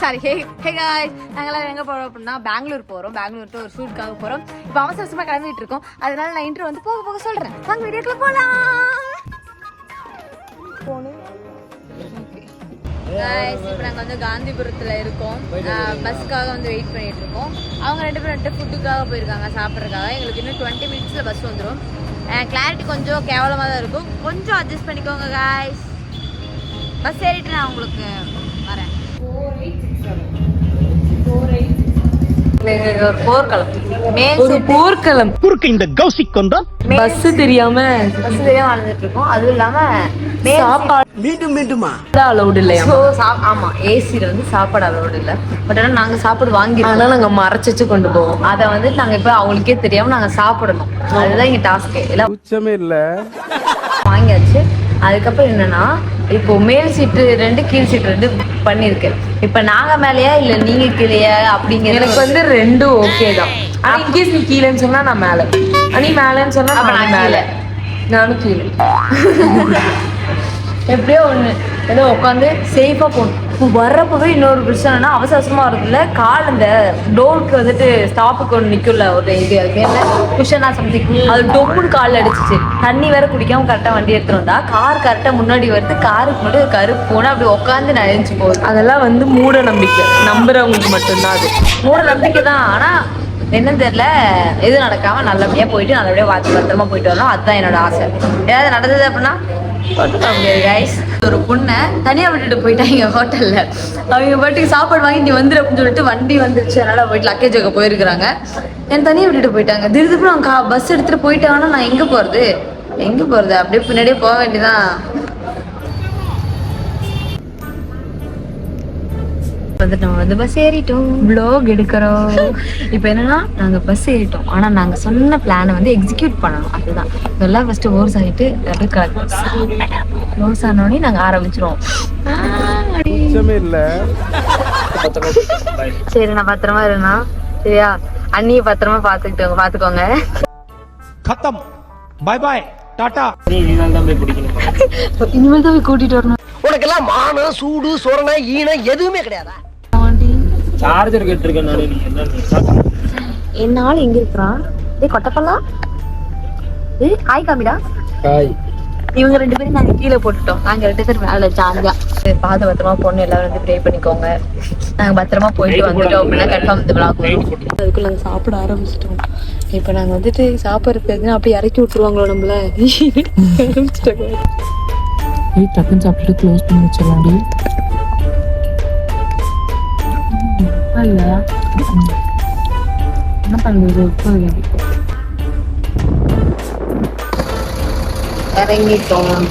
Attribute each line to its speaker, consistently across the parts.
Speaker 1: Sorry ஹே hey guys நாங்களாம் எங்கே போகிறோம் அப்படின்னா பெங்களூர் போகிறோம் பெங்களூர் to ஒரு ஷூட்காக போகிறோம் இப்போ அவசர அவசரமாக கிளம்பிட்டு இருக்கோம். அதனால நான் இன்ட்ரோ வந்து போக போக சொல்கிறேன் வாங்க வீடியோக்குள்ள போகலாம் காய்ஸ் இப்போ நாங்கள் வந்து காந்திபுரத்தில் இருக்கோம். பஸ்ஸுக்காக வந்து வெயிட் பண்ணிட்டு இருக்கோம். அவங்க ரெண்டு பேரும் ரெண்டு ஃபுட்டுக்காக போயிருக்காங்க சாப்பிட்றதுக்காக. எங்களுக்கு இன்னும் டுவெண்ட்டி மினிட்ஸில் பஸ் வந்துடும் கிளாரிட்டி கொஞ்சம் கேவலமாக தான் இருக்கும். கொஞ்சம் அட்ஜஸ்ட் பண்ணிக்கோங்க காய்ஸ் பஸ் ஏறிட்டு நான் உங்களுக்கு போர்க்களம் மேல்
Speaker 2: ஒரு போர்க்களம்.
Speaker 3: குறுக்கு இந்த கௌசிக் கொண்டா
Speaker 2: பஸ் தெரியாம
Speaker 1: பஸ் தெரியாம வாழ்ந்துட்டு இருக்கோம் அதுவும் இல்லாம
Speaker 2: சாப்பாடு
Speaker 3: மீண்டும் மீண்டுமா?
Speaker 2: அலௌட் இல்லையா?
Speaker 1: ஆமா ஏசில வந்து சாப்பாடு அலோடு இல்ல. பட் ஆனா நாங்க சாப்பாடு வாங்கிருக்கோம்
Speaker 2: ஆனா நாங்க மறைச்சு வச்சு கொண்டு போவோம்.
Speaker 1: அதை வந்து நாங்க இப்ப அவங்களுக்கே தெரியாம நாங்க சாப்பிடணும். அதுதான் இங்க டாஸ்க் எல்லாம்
Speaker 3: உச்சமே இல்ல.
Speaker 1: வாங்கியாச்சு. அதுக்கப்புறம் என்னன்னா இப்போ மேல் சீட்டு ரெண்டு கீழ் சீட்டு ரெண்டு பண்ணிருக்கு இப்ப நாங்க மேலயா இல்ல நீங்க கீழேயா அப்படிங்கிறது
Speaker 2: எனக்கு வந்து ரெண்டும் ஓகே தான். ஆனா இன்கேஸ் நீ கீழேன்னு சொன்னா நான் மேல. நீ மேலன்னு சொன்னா
Speaker 1: அப்ப
Speaker 2: நான் மேல. நானும் கீழே.
Speaker 1: எப்படியோ ஒண்ணு. ஏதோ உட்காந்து சேஃபா போகணும். வர்றப்பவே இன்னொரு பிரச்சனைனா அவசர அவசரமா வருதுல்ல கால் இந்த டோருக்கு வந்துட்டு ஸ்டாப்புக்கு ஒன்று நிற்கும்ல ஒரு இது அதுக்கு என்ன? குஷனா சம்திங் அது டொம்முன்னு கால் அடிச்சிச்சு. தண்ணி வேற குடிக்காம கரெக்டாக வண்டி எடுத்துட்டு வந்தா கார் கரெக்டாக முன்னாடி வருது காருக்கு முன்னாடி ஒரு கருப்பு போனா அப்படி உட்காந்து நனைஞ்சு போகுது.
Speaker 2: அதெல்லாம் வந்து மூட நம்பிக்கை. நம்புறவங்களுக்கு மட்டும்தான் அது.
Speaker 1: மூட நம்பிக்கை தான். ஆனா என்னன்னு தெரியல. எதுவும் நடக்காம நல்லபடியா போயிட்டு நல்லபடியா பார்த்து பத்திரமா போயிட்டு வரணும். அதுதான் என்னோட ஆசை. ஏதாவது நடந்தது அப்படின்னா ஒத்துக்க முடியாது கைஸ் ஒரு பொண்ணை தனியாக விட்டுட்டு போயிட்டாங்க ஹோட்டலில். அவங்க பாட்டுக்கு சாப்பாடு வாங்கி நீ வந்துடு அப்படின்னு சொல்லிட்டு வண்டி வந்துருச்சு. அதனால் போயிட்டு லக்கேஜ் வைக்க போயிருக்கிறாங்க. என் தனியாக விட்டுட்டு போயிட்டாங்க. திருப்பி அவங்க பஸ் எடுத்துகிட்டு போயிட்டாங்கன்னா நான் எங்கே போகிறது எங்கே போகிறது அப்படியே பின்னாடியே போக வேண்டியதான் வந்துட்டு நம்ம வந்து பஸ் ஏறிட்டோம்.
Speaker 2: ப்ளாக் எடுக்கிறோம்.
Speaker 1: இப்போ என்னன்னா நாங்கள் பஸ் ஏறிட்டோம். ஆனால் நாங்கள் சொன்ன பிளானை வந்து எக்ஸிக்யூட் பண்ணணும். அதுதான். இதெல்லாம் ஃபர்ஸ்ட் ஓர்ஸ் ஆகிட்டு அப்படியே கலக்கும் ஓர்ஸ் ஆனோடனே நாங்கள் ஆரம்பிச்சிருவோம். சரி நான் பத்திரமா இருண்ணா சரியா? அண்ணிய பத்திரமா பாத்துக்கிட்டு பாத்துக்கோங்க.
Speaker 3: கத்தம். பாய் பாய் டாடா.
Speaker 1: இனிமேல் தான் போய் கூட்டிட்டு வரணும்.
Speaker 4: உனக்கெல்லாம் மானம் சூடு சொரணை ஈனம் எதுவுமே கிடையாதா?
Speaker 5: சார்ஜர் கேட்டிருக்கேன் நானு நீ என்ன
Speaker 1: என்னால எங்க இருக்கிறான்? டேய் கொட்டப்பல்லா ஏய் ஹாய் காமிடா.
Speaker 5: ஹாய்
Speaker 1: இவங்க ரெண்டு பேரும் நாங்க கீழே போட்டுட்டோம். நாங்க ரெண்டு பேரும் மேல ஜாலியா பாத பத்திரமா பொண்ணு எல்லாரும் வந்து ப்ரே பண்ணிக்கோங்க. நாங்க பத்திரமா போயிட்டு வந்துட்டோம் அப்படின்னா கன்ஃபார்ம் இந்த விளாக் அதுக்குள்ள நாங்க சாப்பிட ஆரம்பிச்சிட்டோம். இப்போ நாங்க வந்துட்டு சாப்பிட்றதுக்கு எதுனா அப்படியே இறக்கி விட்டுருவாங்களோ நம்மள? ஆரம்பிச்சிட்டாங்க
Speaker 2: ஏய் டக்குன்னு சாப்பிட்டுட்டு க்ளோஸ் பண்ணி வச்சிடலாம்டி என்ன பண்ணுறது
Speaker 1: இறங்கிட்டோம்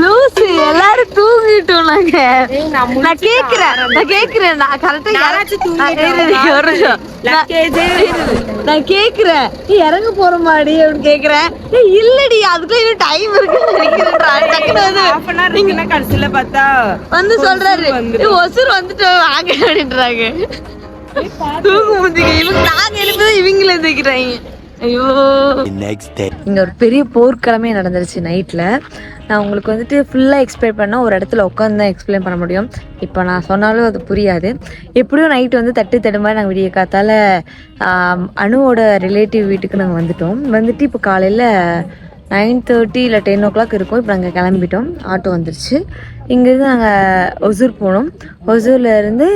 Speaker 1: லூசு எல்லாரும் தூங்கிட்டோம் நாங்க நான் கேக்குறேன் நான் கேக்குறேன் நான் கரெக்டா நான் கேக்குறேன். நீ இறங்க போற மாடி அப்படின்னு கேக்குறேன். ஏய், இல்லடி அதுக்குள்ள இன்னும் டைம் இருக்குன்னு நினைக்கிறேன்.
Speaker 2: கடைசியில பார்த்தா
Speaker 1: வந்து சொல்றாரு. "ஏய், ஒசூர் வந்துட்டு வாங்க அப்படின்றாங்க. தூக்கு முடிஞ்சுக்க இவங்க நாங்க எழுப்பி இவங்கள தூக்கிறாங்க ஐயோ. இங்க ஒரு பெரிய போர்க்கிழமே நடந்துருச்சு நைட்ல. நான் உங்களுக்கு வந்துட்டு ஃபுல்லாக எக்ஸ்பிளைன் பண்ணால் ஒரு இடத்துல உட்காந்து தான் எக்ஸ்பிளைன் பண்ண முடியும். இப்போ நான் சொன்னாலும் அது புரியாது. எப்படியும் நைட் வந்து தட்டு தடுமாறி நாங்கள் விடிய காத்தால் அணுவோட ரிலேட்டிவ் வீட்டுக்கு நாங்கள் வந்துட்டோம். வந்துட்டு இப்போ காலையில் நைன் தேர்ட்டி இல்லை டென் ஓ கிளாக் இருக்கும். இப்போ நாங்கள் கிளம்பிட்டோம். ஆட்டோ வந்துருச்சு. இங்கேருந்து நாங்கள் ஒசூர் போனோம். ஒசூர்லேருந்து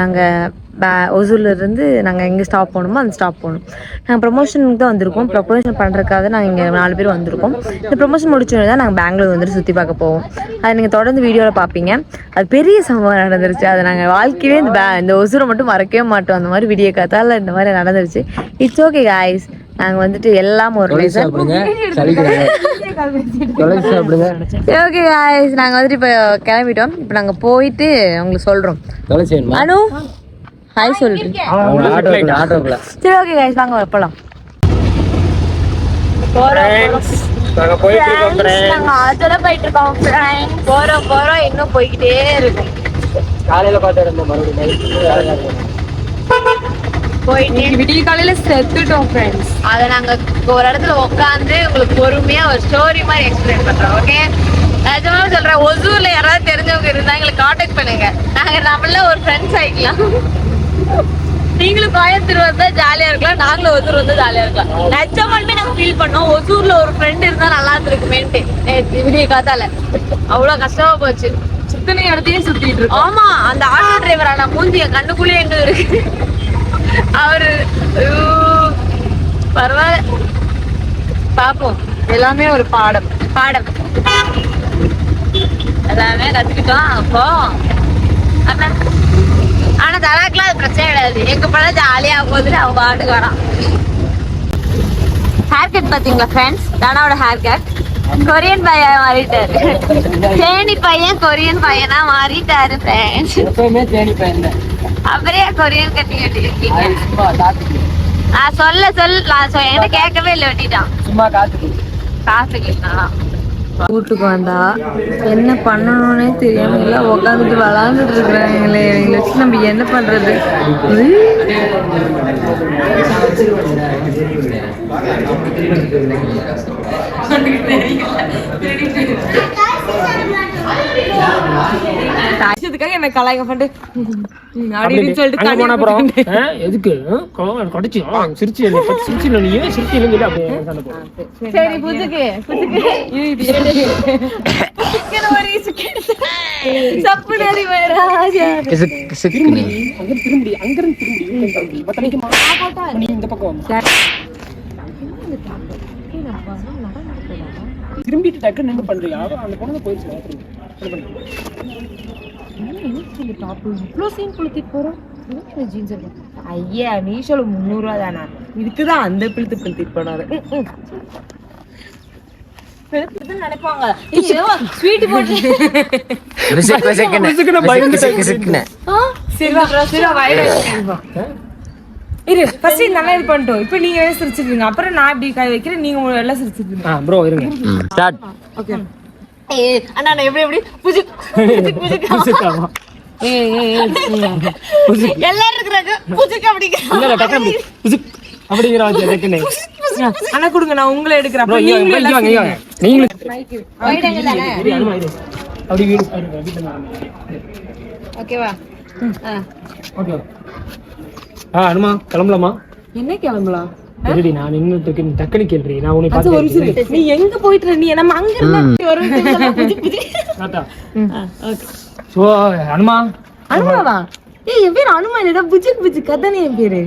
Speaker 1: நாங்கள் பே ஒசூர்ல இருந்து நாங்கள் எங்கே ஸ்டாப் போகணுமோ அந்த ஸ்டாப் போகணும். நாங்கள் ப்ரொமோஷனுக்கு தான் வந்திருக்கோம். ப்ரொமோஷன் பண்ணுறதுக்காக நாங்கள் இங்கே நாலு பேர் வந்திருக்கோம். இந்த ப்ரொமோஷன் முடிச்சோடனே தான் நாங்கள் பெங்களூர் வந்துட்டு சுற்றி பார்க்க போவோம். அதை நீங்கள் தொடர்ந்து வீடியோவில் பார்ப்பீங்க அது பெரிய சம்பவம் நடந்துருச்சு. அதை நாங்கள் வாழ்க்கையிலே இந்த பே இந்த ஒசூரை மட்டும் மறக்கவே மாட்டோம். அந்த மாதிரி விடிய காத்தால இந்த மாதிரி நடந்துருச்சு. இட்ஸ் ஓகே காய்ஸ் நாங்கள் வந்துட்டு எல்லாம் ஒரு ஓகே காய்ஸ் நாங்கள் வந்துட்டு இப்போ கிளம்பிட்டோம். இப்போ நாங்கள் போயிட்டு உங்களுக்கு சொல்கிறோம்
Speaker 5: வேணுமா?
Speaker 1: அனு? ஹாய் சொல்றேன். சரி ஓகே கைஸ் வாங்க போலாம்.
Speaker 5: நாங்க போயிட்டு இருக்கோம் friends.
Speaker 1: நாங்க ஆட்டோல போயிட்டு இருக்கோம் friends. போறோம் போறோம். இன்னும் போய்கிட்டே இருக்கும்
Speaker 5: காலையில பார்த்து இருந்தோம் மறுபடியும்
Speaker 1: போயிட்டே
Speaker 2: விடிய காலையில செத்துட்டோம் ஃப்ரெண்ட்ஸ்
Speaker 1: அதை நாங்க ஒரு இடத்துல உட்காந்து உங்களுக்கு பொறுமையா ஒரு ஸ்டோரி மாதிரி எக்ஸ்பிளைன் பண்றோம் ஓகே நிஜமா சொல்றேன் ஒசூர்ல யாராவது தெரிஞ்சவங்க இருந்தா எங்களுக்கு காண்டாக்ட் பண்ணுங்க. நாங்க நம்மள ஒரு ஃப்ரெண்ட்ஸ் ஆயிக்கலாம். நீங்களும் கோயம்புத்தூர் வந்தா ஜாலியா இருக்கலாம். நாங்களும் ஒசூர் வந்தா ஜாலியா இருக்கலாம். நிஜமாலுமே நாங்க ஃபீல் பண்ணோம். ஒசூர்ல ஒரு ஃப்ரெண்ட் இருந்தா நல்லா இருந்திருக்குமேன்ட்டு. விடிய காத்தால. அவ்வளவு கஷ்டமா போச்சு.
Speaker 2: சுத்தனை இடத்தையே சுத்திட்டு இருக்கோம்.
Speaker 1: ஆமா அந்த ஆட்டோ டிரைவர் ஆனா மூஞ்சி என் கண்ணுக்குள்ளே எங்க இருக்கு? அவரு பரவாயில்ல. பாப்போம்.
Speaker 2: எல்லாமே ஒரு பாடம்.
Speaker 1: பாடம். எல்லாமே கத்துக்கிட்டோம். அப்போ அண்ணா. ஆனா தலாக்கெல்லாம் அது பிரச்சனை கிடையாது. எங்க படம் ஜாலியா போகுதுன்னு அவன் பாட்டுக்கு வரான். ஹேர் கட் பாத்தீங்களா ஃப்ரெண்ட்ஸ் தானாவோட ஹேர் கட் கொரியன் பையன் மாறிட்டாரு. தேனி பையன் கொரியன் பையனா மாறிட்டாரு ஃப்ரெண்ட்ஸ்
Speaker 5: எப்பவுமே தேடி பையன்
Speaker 1: அப்புறம் ஏன் கொரியன் கட்டி கட்டிருக்கீங்க நான் சொல்ல சொல்ல நான் என்கிட்ட கேட்கவே இல்லை வெட்டிட்டான்.
Speaker 5: சும்மா காத்துக்கு.
Speaker 1: காசு கேட்டான்
Speaker 2: வீட்டுக்கு வந்தா என்ன பண்ணணும்னே தெரியாம எல்லாம் உட்காந்துட்டு விளாண்டுட்டு இருக்கிறாங்களே. இவங்களை வச்சு நம்ம என்ன பண்றது? என்ன கலாய்க்க பண்ணிட்டு அப்படின்னு சொல்லிட்டு
Speaker 5: போன அப்புறம் எதுக்கு? கடிச்சு. சிரிச்சு சிரிச்சு நீ ஏன் சிரிச்சு சொல்லி அப்படியே சண்டை போடுறேன்
Speaker 1: சரி புதுக்கு புதுக்கு புதுக்குன்னு ஒரு இசுக்கு சப்பு நெறி ராஜா.
Speaker 5: அங்க திரும்பி இந்த பக்கம். திரும்பிட்டு டக்கு நின்று பண்றியா? அந்த பொண்ணு போயிடுச்சு என்ன பண்ற?
Speaker 2: இவ்வளோ சீன் கொளுத்திட்டு போறோம் ஜீன்ஸ் ஐயா மீஷோல முந்நூறுவா தானே இதுக்குதான் அந்த பிழுத்து பிழுத்திட்டு போனாரு நினைப்பாங்க ஸ்வீட் போட்டு இரு ஃபர்ஸ்ட் நல்லா இது பண்ணிட்டோம் இப்போ நீங்க சிரிச்சிருக்கீங்க அப்புறம் நான் இப்படி கை வைக்கிறேன் நீங்க எல்லாம் சிரிச்சிருக்கீங்க
Speaker 5: ஆ ப்ரோ இருங்க.
Speaker 2: ஓகே
Speaker 1: ஏய், அண்ணா நான் எப்படி எப்படி? புதுக்கு புதுக்கு
Speaker 5: பிசுக்காமா?
Speaker 1: எல்லாரும் இருக்கிறாங்க. அப்படிங்க
Speaker 5: இல்ல டக்கு பிசுக் அப்படிங்கிற
Speaker 2: அண்ணா கொடுங்க நான் உங்களை எடுக்கிறேன்.
Speaker 1: ஓகேவா?
Speaker 5: ஓகே. ஆ அனுமா கிளம்பலாமா?
Speaker 2: என்ன கிளம்பலாம்?
Speaker 5: ரெடி நான் நின்னுட்டு இருக்கேன் நீ நான் உன்னை
Speaker 2: ஒரு நீ எங்க போயிட்டு? நீ நம்ம அங்க இருந்தா ஒரு
Speaker 5: சோ அனுமா?
Speaker 2: அனுமாவா? ஏய் என் பேர் அனுமா இல்லடா புஜிக் புஜிக் அதானே என் பேரு.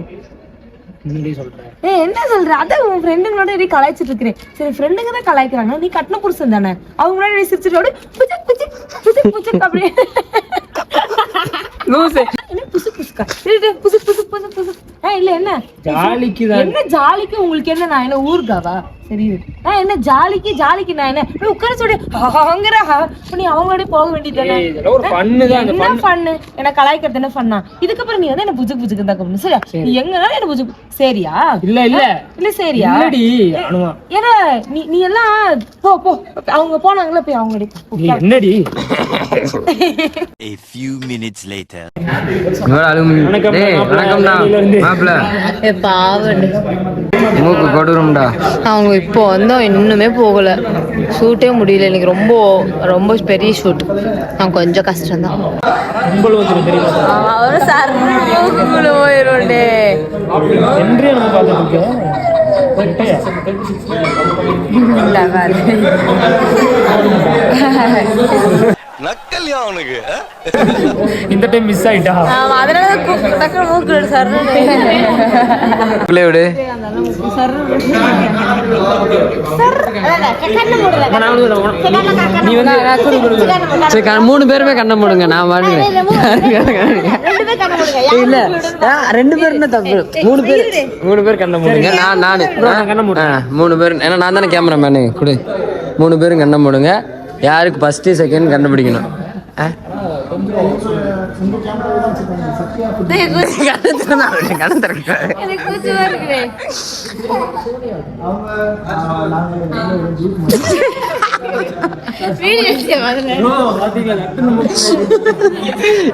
Speaker 5: முன்னாடி சொல்றேன்.
Speaker 2: ஏய் என்ன சொல்ற? அதான் உன் ஃப்ரெண்டுங்களோட இப்படி கலாய்ச்சிட்டு இருக்கிறேன். சரி ஃப்ரெண்டுங்க தான் கலாய்க்கிறாங்க. நீ கட்டின புருஷன் தானே. அவங்க நீ சிரிச்சிட்டு அப்படியே புஜிக் புஜிக் புஜிக் புஜிக் அப்படியே. லூசு. என்ன புசு புசுக்கா? டேய், டேய், புசு புசு புசு புசு ஏய் இல்ல என்ன?
Speaker 5: ஜாலிக்கு தான்
Speaker 2: என்ன ஜாலிக்கு? உங்களுக்கு என்ன நான் என்ன ஊர்காவா? சரி ஆ என்ன ஜாலிக்கு? ஜாலிக்கு நான் என்ன? உட்கார சொல்லி. அவங்கிற நீ அவங்களோட போக
Speaker 5: இதெல்லாம் ஒரு ஃபன்னு தான் அந்த
Speaker 2: என்ன ஃபன்னு என்ன கலாய்க்கிறது என்ன ஃபன்னா இதுக்கப்புறம் நீ வந்து என்ன புஜுக்கு புஜுக்கு தான் கூப்பிடணும். சரியா? நீ எங்கனாலும் என்ன புஜுக்கு சரியா?
Speaker 5: இல்ல இல்ல.
Speaker 2: இல்ல சரியா?
Speaker 5: இல்லடி அனுமா.
Speaker 2: ஏன்னா நீ நீ எல்லாம் போ போ. அவங்க போனாங்களே போய் அவங்க
Speaker 5: நீ என்னடி?
Speaker 6: A few minutes later.
Speaker 5: வணக்கம்
Speaker 7: டேய்
Speaker 5: மாப்பிள்ளை,
Speaker 1: பாவம்
Speaker 7: மூக்கு கொடுறோம்டா
Speaker 1: அவங்க இப்போ வந்தோம் இன்னுமே போகல. ஷூட்டே முடியல. எனக்கு ரொம்ப ரொம்ப பெரிய ஷூட் நான் கொஞ்சம் கஷ்டம்தான். அவரும் சார்
Speaker 5: இருக்கேன்.
Speaker 6: நக்கல்யா அவனுக்கு
Speaker 5: இந்த டைம் மிஸ் ஆயிட்டா?
Speaker 1: அதனால டக்குனு மூக்கு சார்
Speaker 7: பிள்ளை விடு.
Speaker 5: நீ வந்து
Speaker 7: சரி க- மூணு பேருமே கண்ணை மூடுங்க நான் வாடுவேன் இல்ல ஆ, ரெண்டு பேர் என்ன தப்பு மூணு பேர்? மூணு பேர். கண்ணை மூடுங்க. நான் நானு.
Speaker 5: கண்ணை மூடு.
Speaker 7: ஆ, மூணு பேர் ஏன்னா நான் தானே கேமராமேனு கொடு. மூணு பேரும் கண்ணை மூடுங்க. யாருக்கு ஃபஸ்ட்டு செகண்ட் கண்டுபிடிக்கணும்? கண்ணை கண்ணை திறக்க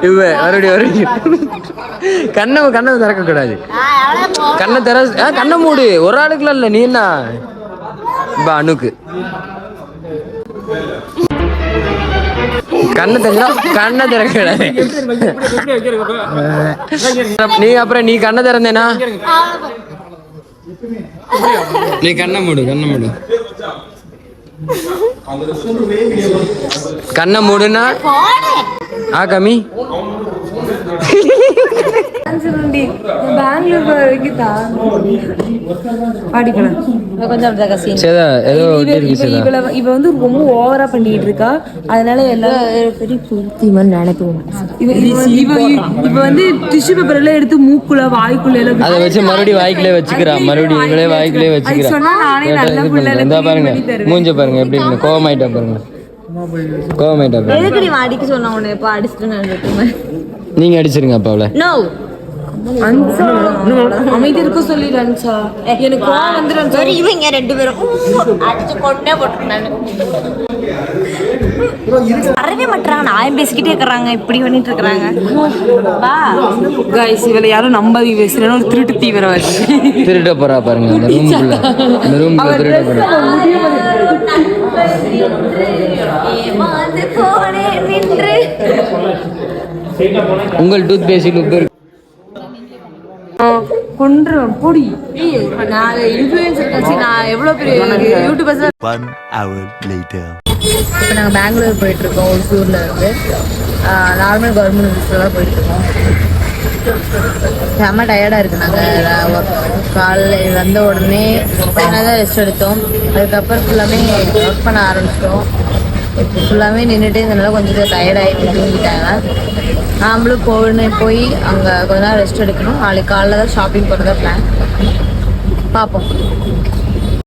Speaker 7: இவ மறுபடியும் கண்ணை கூடாது கண்ணை திற ஆ, கண்ணை மூடு. ஒரு ஆளுக்குலாம் இல்ல நீ என்ன? இப்ப அணுக்கு. கண்ணை தெரிஞ்சா கண்ணை திறக்கூடாது நீ அப்புறம் நீ கண்ணை திறந்தேனா? நீ கண்ணை மூடு கண்ணை மூடு. கண்ணை மூடுனா? ஆ
Speaker 2: வரைக்கும் பாடிக்கலாம்
Speaker 1: கொஞ்சம்
Speaker 7: ஒட்டி
Speaker 2: இவ வந்து ரொம்ப ஓவரா பண்ணிட்டு இருக்கா அதனால எல்லாரும் பெரிய புத்திமன் நினைப்போம் இவ இவ இவ இவ வந்து டிஷ்யூ பேப்பர் எல்லாம் எடுத்து மூக்குல வாய்க்குள்ள எல்லாம்
Speaker 7: அதை வச்சு மறுபடியும் வாய்க்குள்ளே வச்சுக்கிறா. மறுபடியும் இவளே வாய்க்குள்ளே வச்சுக்கிறா.
Speaker 2: சொன்னா நானே நல்ல புள்ள.
Speaker 7: இந்தா பாருங்க. மூஞ்ச பாருங்க எப்படி இருக்கு. கோவமாயிட்டா பாருங்க. கோவமாயிட்டா பாருங்க.
Speaker 1: எதுக்கு நீ அடிக்க சொன்ன உன்னை எப்ப அடிச்சுட்டு நான்
Speaker 7: நீங்க அடிச்சிருங்க அப்பா அவளை.
Speaker 1: நோ
Speaker 2: அமைதி இருக்க சொல்லி அன்சா. எனக்கு கோவம் வந்துடும்.
Speaker 1: சரி இவங்க ரெண்டு பேரும். அடிச்சு கொண்டே போட்டு நான். வரவே மாட்டாங்க நான் பேசிக்கிட்டே இருக்கிறாங்க? இப்படி பண்ணிட்டு இருக்கிறாங்க. வா.
Speaker 2: Guys, இவளை யாரும் நம்பாதி பேசுறேன்னு ஒரு திருட்டு தீவிரவாதி.
Speaker 7: திருட போறா பாருங்க. இந்த ரூம்குள்ள இந்த ரூம்குள்ள திருட போறா. உங்கள் டூத் பேஸ்டில் உப்பு இருக்கு.
Speaker 2: கொன்றுவேன் பொடி.
Speaker 1: நான் இன்ஃப்ளூயன்சர் கட்சி நான் எவ்வளவு பெரிய யூடியூபர்ஸ்
Speaker 6: One hour later.
Speaker 1: இப்போ நாங்கள் பெங்களூர் போயிட்டு இருக்கோம் ஒசூர்ல இருந்து. நார்மல் கவர்மெண்ட் ஆஃபீஸில் தான் போயிட்டு இருக்கோம். செம்ம டயர்டாக இருக்கு நாங்கள் காலையில் வந்த உடனே கொஞ்ச தான் ரெஸ்ட் எடுத்தோம். அதுக்கப்புறம் ஃபுல்லாமே ஒர்க் பண்ண ஆரம்பிச்சிட்டோம். இப்போ ஃபுல்லாமே நின்றுட்டு இதனால கொஞ்சம் டயர்டாகிட்டு தூங்கிட்டாங்க. நாமளும் போகணும் போய் அங்கே கொஞ்ச நேரம் ரெஸ்ட் எடுக்கணும். நாளைக்கு காலைல தான் ஷாப்பிங் போகிறதா பிளான் பார்ப்போம்.